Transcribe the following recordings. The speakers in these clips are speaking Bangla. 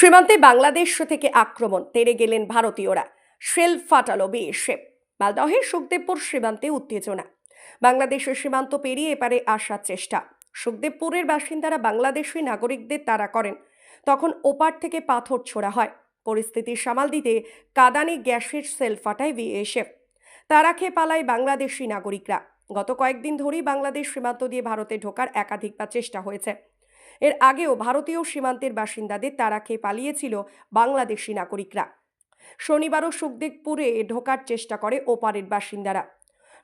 সীমান্তে বাংলাদেশ থেকে আক্রমণ, তেড়ে গেলেন ভারতীয়রা। শেল ফাটালো বিএসএফ। মালদহের সুখদেবপুর সীমান্তে উত্তেজনা। বাংলাদেশের সীমান্ত পেরিয়ে এপারে আসার চেষ্টা। সুখদেবপুরের বাসিন্দারা বাংলাদেশি নাগরিকদের তাড়া করেন। তখন ওপার থেকে পাথর ছোড়া হয়। পরিস্থিতি সামাল দিতে কাদানে গ্যাসের সেল ফাটায় বিএসএফ। তারা খেয়ে পালায় বাংলাদেশি নাগরিকরা। গত কয়েকদিন ধরেই বাংলাদেশ সীমান্ত দিয়ে ভারতে ঢোকার একাধিকবার চেষ্টা হয়েছে। এর আগেও ভারতীয় সীমান্তের বাসিন্দাদের তারা খেয়ে পালিয়েছিল বাংলাদেশি নাগরিকরা। শনিবারও সুখদেবপুরে ঢোকার চেষ্টা করে ওপারের বাসিন্দারা।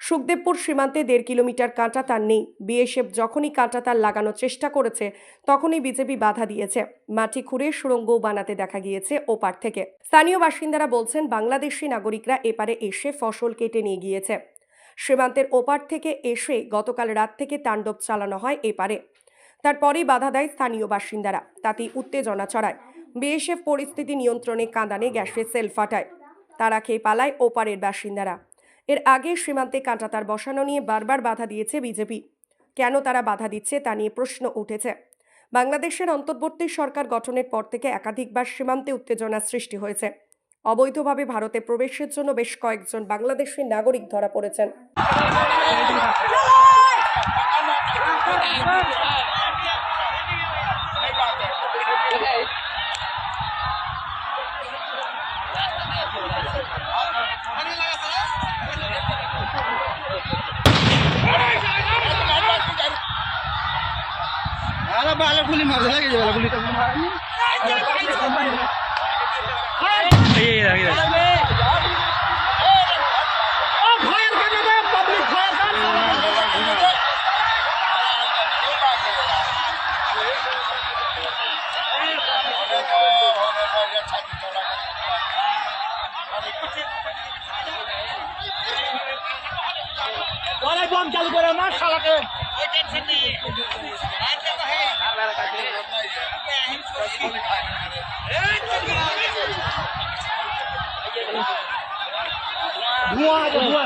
সুখদেবপুর সীমান্তে দেড় কিলোমিটার কাঁটাতার নেই। বিএসএফ যখনই কাঁটাতার লাগানোর চেষ্টা করেছে, তখনই বিজেপি বাধা দিয়েছে। মাটি খুঁড়ে সুড়ঙ্গও বানাতে দেখা গিয়েছে ওপার থেকে। স্থানীয় বাসিন্দারা বলছেন, বাংলাদেশি নাগরিকরা এপারে এসে ফসল কেটে নিয়ে গিয়েছে। সীমান্তের ওপার থেকে এসে গতকাল রাত থেকে তাণ্ডব চালানো হয় এপারে। তারপরেই বাধা দেয় স্থানীয় বাসিন্দারা। তাতেই উত্তেজনা ছড়ায়। বিএসএফ পরিস্থিতি নিয়ন্ত্রণে কাঁদানে গ্যাসের সেল ফাটায়। তারা খেয়ে পালায় ওপারের বাসিন্দারা। এর আগে সীমান্তে কাঁটাতার বসানো নিয়ে বারবার বাধা দিয়েছে বিজেপি। কেন তারা বাধা দিচ্ছে তা নিয়ে প্রশ্ন উঠেছে। বাংলাদেশের অন্তর্বর্তী সরকার গঠনের পর থেকে একাধিকবার সীমান্তে উত্তেজনা সৃষ্টি হয়েছে। অবৈধভাবে ভারতে প্রবেশের জন্য বেশ কয়েকজন বাংলাদেশের নাগরিক ধরা পড়েছেন। বালা গুলি মারছে লাগে বালা বম চালু করে আমার শালাকে। ধোঁয়া ধোঁয়া